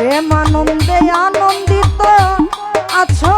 প্রেমানন্দে আনন্দিত আছো।